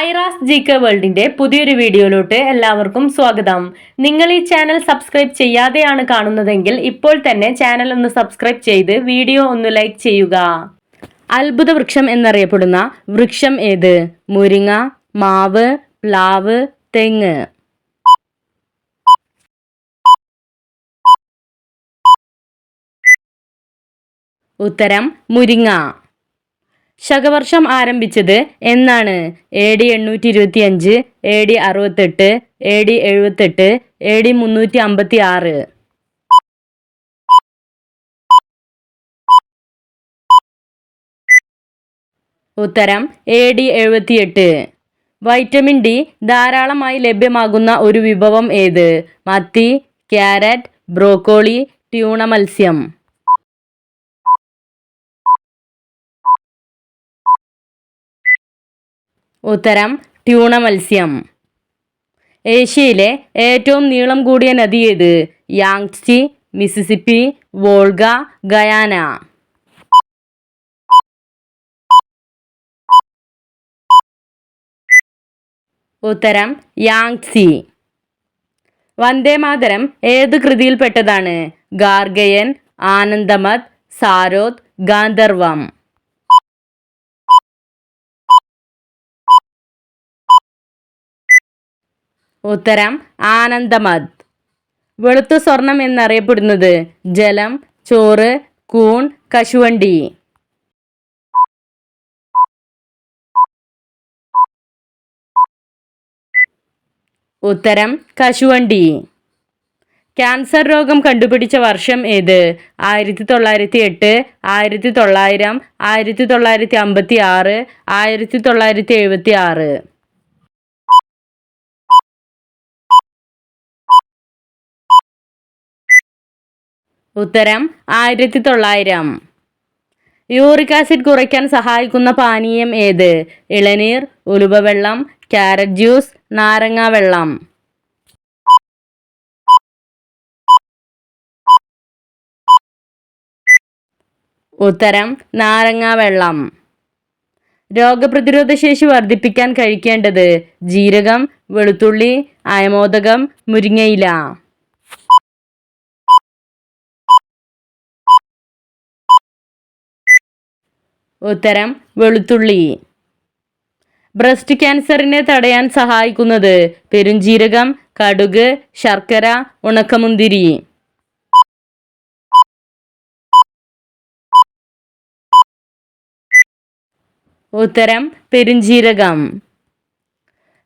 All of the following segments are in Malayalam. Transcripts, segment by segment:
ഐറാസ് ജി കെ വേൾഡിന്റെ പുതിയൊരു വീഡിയോയിലോട്ട് എല്ലാവർക്കും സ്വാഗതം. നിങ്ങൾ ഈ ചാനൽ സബ്സ്ക്രൈബ് ചെയ്യാതെയാണ് കാണുന്നതെങ്കിൽ ഇപ്പോൾ തന്നെ ചാനൽ ഒന്ന് സബ്സ്ക്രൈബ് ചെയ്ത് വീഡിയോ ഒന്ന് ലൈക്ക് ചെയ്യുക. അത്ഭുത വൃക്ഷം എന്നറിയപ്പെടുന്ന വൃക്ഷം ഏത്? മുരിങ്ങ മാവ് പ്ലാവ് തെങ്ങ്. ഉത്തരം മുരിങ്ങ. ശകവർഷം ആരംഭിച്ചത് എന്നാണ്. എ ഡി എണ്ണൂറ്റി ഇരുപത്തി അഞ്ച് എ ഡി അറുപത്തെട്ട് എ ഡി എഴുപത്തെട്ട് എ ഡി മുന്നൂറ്റി അമ്പത്തി ആറ് ഉത്തരം എ ഡി എഴുപത്തിയെട്ട്. വൈറ്റമിൻ ഡി ധാരാളമായി ലഭ്യമാകുന്ന ഒരു വിഭവം ഏത്? മത്തി ക്യാരറ്റ് ബ്രോക്കോളി ട്യൂണ മത്സ്യം ഉത്തരം ട്യൂണ മത്സ്യം ഏഷ്യയിലെ ഏറ്റവും നീളം കൂടിയ നദി ഏത്? Yangtze Mississippi Volga Guyana. ഉത്തരം യാങ്സി വന്ദേമാതരം ഏത് കൃതിയിൽപ്പെട്ടതാണ്? ഗാർഗയൻ ആനന്ദമത് സാരോത് ഗാന്ധർവം. ഉത്തരം ആനന്ദമത്. വെളുത്ത സ്വർണം എന്നറിയപ്പെടുന്നത് ജലം ചോറ് കൂൺ കശുവണ്ടി. ഉത്തരം കശുവണ്ടി. ക്യാൻസർ രോഗം കണ്ടുപിടിച്ച വർഷം ഏത്? ആയിരത്തി തൊള്ളായിരത്തി എട്ട് ആയിരത്തി തൊള്ളായിരം ആയിരത്തി തൊള്ളായിരത്തി അമ്പത്തി ആറ് ആയിരത്തി തൊള്ളായിരത്തി എഴുപത്തി ആറ് ഉത്തരം ആയിരത്തി തൊള്ളായിരം യൂറിക് ആസിഡ് കുറയ്ക്കാൻ സഹായിക്കുന്ന പാനീയം ഏത്? ഇളനീർ ഉലുവവെള്ളം ക്യാരറ്റ് ജ്യൂസ് നാരങ്ങ വെള്ളം ഉത്തരം നാരങ്ങ വെള്ളം രോഗപ്രതിരോധ ശേഷി വർദ്ധിപ്പിക്കാൻ കഴിക്കേണ്ടത് ജീരകം വെളുത്തുള്ളി അയമോദകം മുരിങ്ങയില. ഉത്തരം വെളുത്തുള്ളി. ബ്രസ്റ്റ് ക്യാൻസറിനെ തടയാൻ സഹായിക്കുന്നത് പെരുംജീരകം കടുക് ശർക്കര ഉണക്കമുന്തിരി. ഉത്തരം പെരുംജീരകം.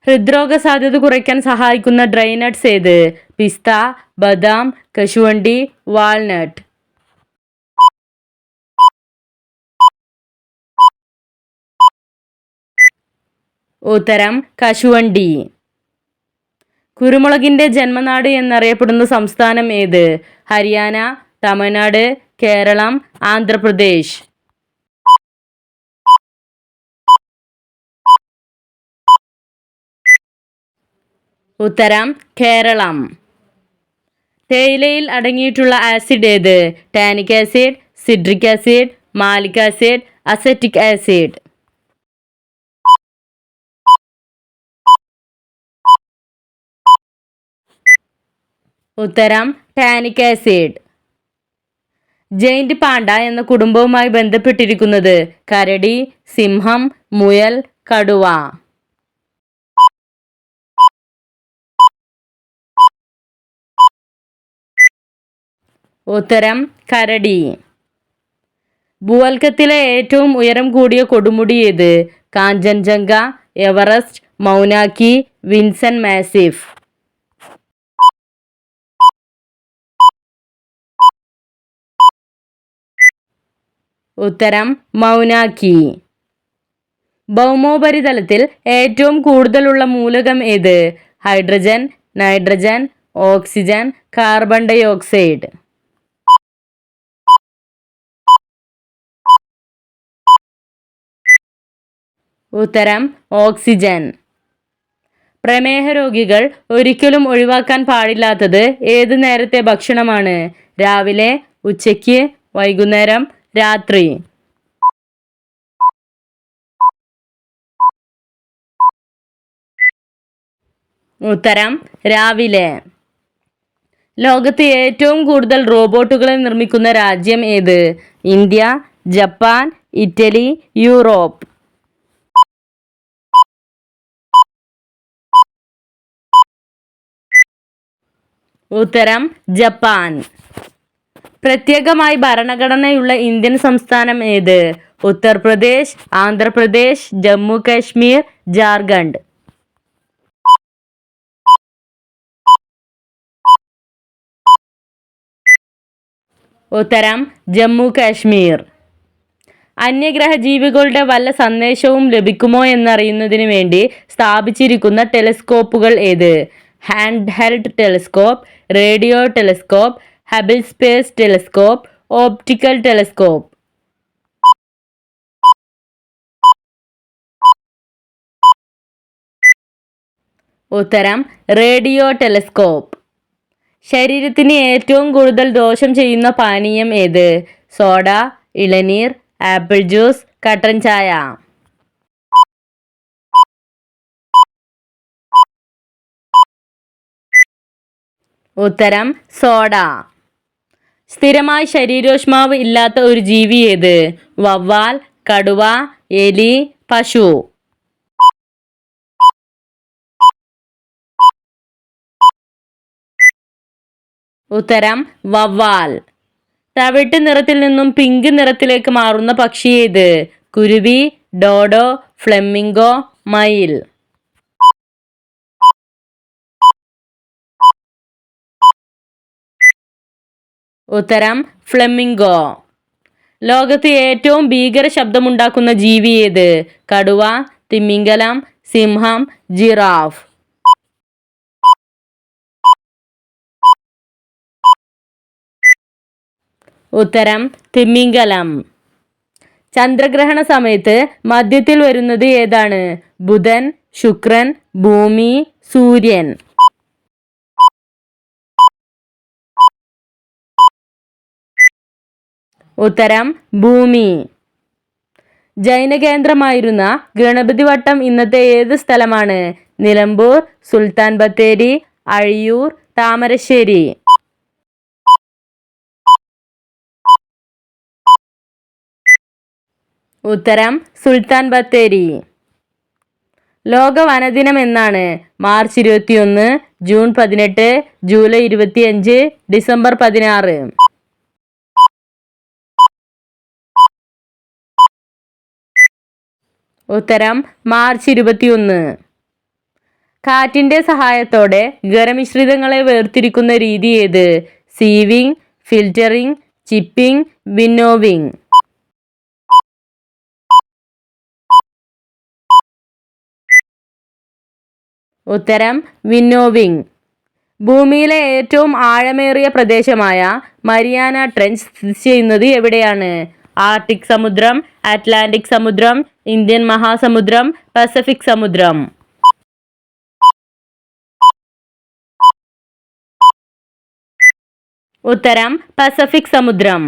ഹൃദ്രോഗ സാധ്യത കുറയ്ക്കാൻ സഹായിക്കുന്ന ഡ്രൈനട്ട്സ് ഏത്? പിസ്ത ബദാം കശുവണ്ടി വാൾനട്ട് ഉത്തരം കശുവണ്ടി. കുരുമുളകിന്റെ ജന്മനാട് എന്നറിയപ്പെടുന്ന സംസ്ഥാനം ഏത്? ഹരിയാന തമിഴ്നാട് കേരളം ആന്ധ്രാപ്രദേശ്. ഉത്തരം കേരളം. തേയിലയിൽ അടങ്ങിയിട്ടുള്ള ആസിഡ് ഏത്? Tannic acid citric acid malic acid acetic acid. ഉത്തരം ടാനിക് ആസിഡ്. ജയിന്റ് പാണ്ട എന്ന കുടുംബവുമായി ബന്ധപ്പെട്ടിരിക്കുന്നത് കരടി സിംഹം മുയൽ കടുവ. ഉത്തരം കരടി. ഭൂവൽക്കത്തിലെ ഏറ്റവും ഉയരം കൂടിയ കൊടുമുടി ഏത്? Kanchenjunga Everest Mauna Kea Vinson Massif. ഉത്തരം മൗനാക്കി. ഭൗമോപരിതലത്തിൽ ഏറ്റവും കൂടുതലുള്ള മൂലകം ഏത്? Hydrogen nitrogen oxygen carbon dioxide ഉത്തരം ഓക്സിജൻ. പ്രമേഹ രോഗികൾ ഒരിക്കലും ഒഴിവാക്കാൻ പാടില്ലാത്തത് ഏത് നേരത്തെ ഭക്ഷണമാണ്? രാവിലെ ഉച്ചയ്ക്ക് വൈകുന്നേരം രാത്രി. ഉത്തരം രാവിലെ. ലോകത്ത് ഏറ്റവും കൂടുതൽ റോബോട്ടുകളെ നിർമ്മിക്കുന്ന രാജ്യം ഏത്? India Japan Italy Europe. ഉത്തരം ജപ്പാൻ. പ്രത്യേകമായി ഭരണഘടനയുള്ള ഇന്ത്യൻ സംസ്ഥാനം ഏത്? ഉത്തർപ്രദേശ് ആന്ധ്രാപ്രദേശ് ജമ്മു കാശ്മീർ ജാർഖണ്ഡ്. ഉത്തരം ജമ്മു കാശ്മീർ അന്യഗ്രഹ ജീവികളുടെ വല്ല സന്ദേശവും ലഭിക്കുമോ എന്നറിയുന്നതിന് വേണ്ടി സ്ഥാപിച്ചിരിക്കുന്ന ടെലിസ്കോപ്പുകൾ ഏത്? Hand held telescope radio telescope Hubble space telescope optical telescope ഉത്തരം റേഡിയോ ടെലിസ്കോപ്പ്. ശരീരത്തിന് ഏറ്റവും കൂടുതൽ ദോഷം ചെയ്യുന്ന പാനീയം ഏത്? സോഡ ഇളനീർ ആപ്പിൾ ജ്യൂസ് കട്ടൻ ചായ. ഉത്തരം സോഡ. സ്ഥിരമായി ശരീരോഷ്മാവ് ഇല്ലാത്ത ഒരു ജീവി ഏത്? വവ്വാൽ കടുവ എലി പശു. ഉത്തരം വവ്വാൽ. തവിട്ട് നിറത്തിൽ നിന്നും പിങ്ക് നിറത്തിലേക്ക് മാറുന്ന പക്ഷി ഏത്? കുരുവി ഡോഡോ ഫ്ലെമിംഗോ മയിൽ. ഉത്തരം ഫ്ലെമിംഗോ. ലോകത്ത് ഏറ്റവും ഭീകര ശബ്ദമുണ്ടാക്കുന്ന ജീവി ഏത്? കടുവ തിമിംഗലം സിംഹം ജിറാഫ്. ഉത്തരം തിമിംഗലം ചന്ദ്രഗ്രഹണ സമയത്ത് മധ്യത്തിൽ വരുന്നത് ഏതാണ്? ബുധൻ ശുക്രൻ ഭൂമി സൂര്യൻ. ഉത്തരം ഭൂമി. ജൈനകേന്ദ്രമായിരുന്ന ഗണപതി വട്ടം ഇന്നത്തെ ഏത് സ്ഥലമാണ്? നിലമ്പൂർ സുൽത്താൻ ബത്തേരി അഴിയൂർ താമരശ്ശേരി. ഉത്തരം സുൽത്താൻ ബത്തേരി. ലോക വനദിനം എന്നാണ്. മാർച്ച് ഇരുപത്തിയൊന്ന് ജൂൺ പതിനെട്ട് ജൂലൈ ഇരുപത്തിയഞ്ച് ഡിസംബർ പതിനാറ്. ഉത്തരം മാർച്ച് ഇരുപത്തിയൊന്ന്. കാറ്റിന്റെ സഹായത്തോടെ ഖരമിശ്രിതങ്ങളെ വേർതിരിക്കുന്ന രീതി ഏത്? Sieving filtering chipping winnowing. ഉത്തരം വിന്നോവിംഗ്. ഭൂമിയിലെ ഏറ്റവും ആഴമേറിയ പ്രദേശമായ മരിയാന ട്രെഞ്ച് സ്ഥിതി ചെയ്യുന്നത് എവിടെയാണ്? ആർട്ടിക് സമുദ്രം അറ്റ്ലാന്റിക് സമുദ്രം ഇന്ത്യൻ മഹാസമുദ്രം പസഫിക് സമുദ്രം. ഉത്തരം പസഫിക് സമുദ്രം.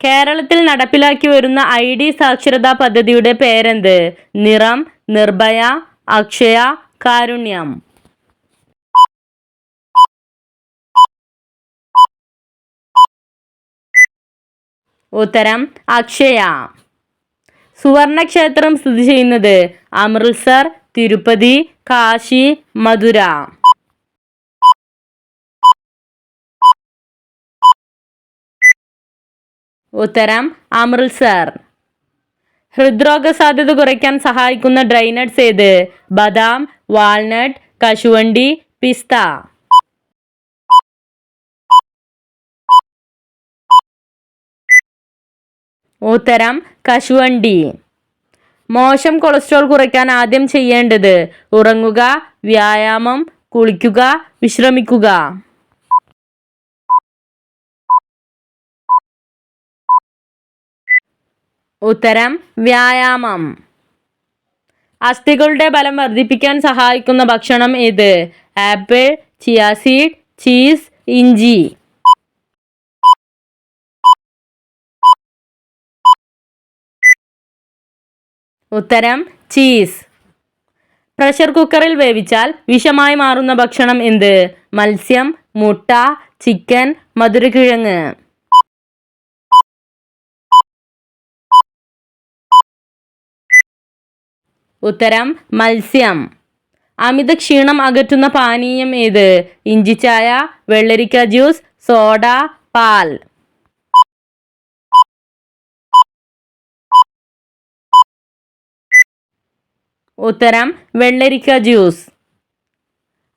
കേരളത്തിൽ നടപ്പിലാക്കി വരുന്ന ഐ ഡി സാക്ഷരതാ പദ്ധതിയുടെ പേരെന്ത്? നിറം നിർഭയ അക്ഷയ കാരുണ്യം. ഉത്തരം അക്ഷയ. സുവർണക്ഷേത്രം സ്ഥിതി ചെയ്യുന്നത് അമൃത്സർ തിരുപ്പതി കാശി മധുര. ഉത്തരം അമൃത്സർ. ഹൃദ്രോഗ സാധ്യത കുറയ്ക്കാൻ സഹായിക്കുന്ന ഡ്രൈനട്സ് ഏത്? ബദാം വാൾനട്ട് കശുവണ്ടി പിസ്ത. ഉത്തരം കശുവണ്ടി. മോശം കൊളസ്ട്രോൾ കുറയ്ക്കാൻ ആദ്യം ചെയ്യേണ്ടത് ഉറങ്ങുക വ്യായാമം കുളിക്കുക വിശ്രമിക്കുക. ഉത്തരം വ്യായാമം. അസ്ഥികളുടെ ബലം വർദ്ധിപ്പിക്കാൻ സഹായിക്കുന്ന ഭക്ഷണം ഏത്? ആപ്പിൾ ചിയാസീഡ് ചീസ് ഇഞ്ചി. ഉത്തരം ചീസ് പ്രഷർ കുക്കറിൽ വേവിച്ചാൽ വിഷമായി മാറുന്ന ഭക്ഷണം എന്ത്? മത്സ്യം മുട്ട ചിക്കൻ മധുരക്കിഴങ്ങ്. ഉത്തരം മത്സ്യം. അമിത ക്ഷീണം അകറ്റുന്ന പാനീയം ഏത്? ഇഞ്ചിച്ചായ വെള്ളരിക്ക ജ്യൂസ് സോഡ പാൽ. ഉത്തരം വെള്ളരിക്ക ജ്യൂസ്.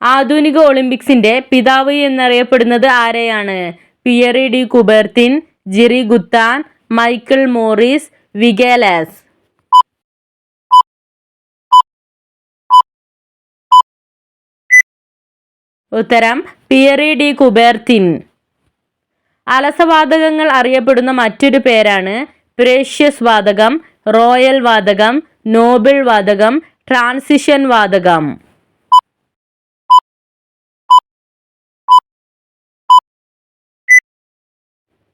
ആധുനിക ഒളിമ്പിക്സിന്റെ പിതാവ് എന്നറിയപ്പെടുന്നത് ആരെയാണ്? Pierre de Coubertin Jiri Guth Michael Morris Vikelas ഉത്തരം പിയറി ഡി കുബേർത്തിൻ. അലസവാതകങ്ങൾ അറിയപ്പെടുന്ന മറ്റൊരു പേരാണ് പ്രേഷ്യസ് വാതകം. റോയൽ വാതകം നോബിൾ വാതകം ട്രാൻസിഷൻ വാതകം.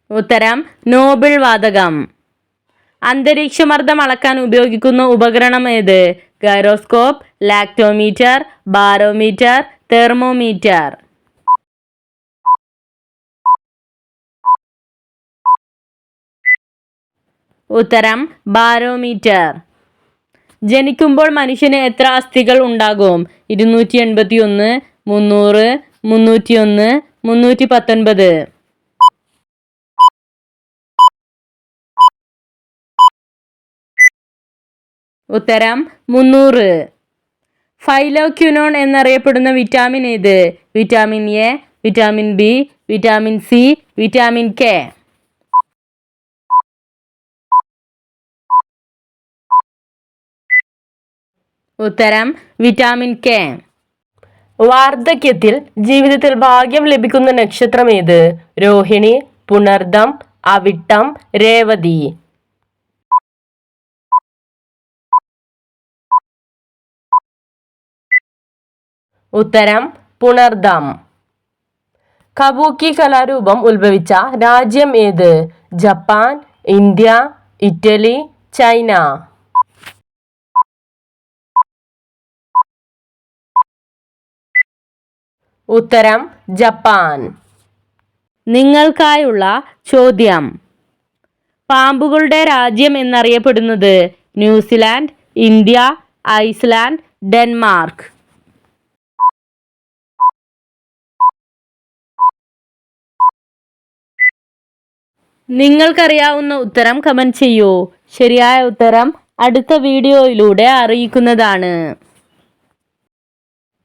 ഉത്തരം നോബിൾ വാതകം. അന്തരീക്ഷമർദ്ദം അളക്കാൻ ഉപയോഗിക്കുന്ന ഉപകരണം ഏത്? Gyroscope lactometer barometer thermometer. ഉത്തരം ബാരോമീറ്റർ. ജനിക്കുമ്പോൾ മനുഷ്യന് എത്ര അസ്ഥികൾ ഉണ്ടാകും? ഇരുന്നൂറ്റി എൺപത്തി ഒന്ന് മുന്നൂറ് മുന്നൂറ്റി ഒന്ന് മുന്നൂറ്റി പത്തൊൻപത് ഉത്തരം മുന്നൂറ്. ഫൈലോക്യുനോൺ എന്നറിയപ്പെടുന്ന വിറ്റാമിൻ ഏത്? Vitamin A vitamin B vitamin C vitamin K. ഉത്തരം വിറ്റാമിൻ കെ. വാർദ്ധക്യത്തിൽ ജീവിതത്തിൽ ഭാഗ്യം ലഭിക്കുന്ന നക്ഷത്രം ഏത്? രോഹിണി പുണർദം അവിട്ടം രേവതി. ഉത്തരം പുണർദം. കബൂക്കി കലാരൂപം ഉത്ഭവിച്ച രാജ്യം ഏത്? Japan India Italy China. ഉത്തരം ജപ്പാൻ. നിങ്ങൾക്കായുള്ള ചോദ്യം. പാമ്പുകളുടെ രാജ്യം എന്നറിയപ്പെടുന്നത് ന്യൂസിലാൻഡ് ഇന്ത്യ ഐസ്ലാൻഡ് ഡെൻമാർക്ക്. നിങ്ങൾക്കറിയാവുന്ന ഉത്തരം കമന്റ് ചെയ്യൂ. ശരിയായ ഉത്തരം അടുത്ത വീഡിയോയിലൂടെ അറിയിക്കുന്നതാണ്.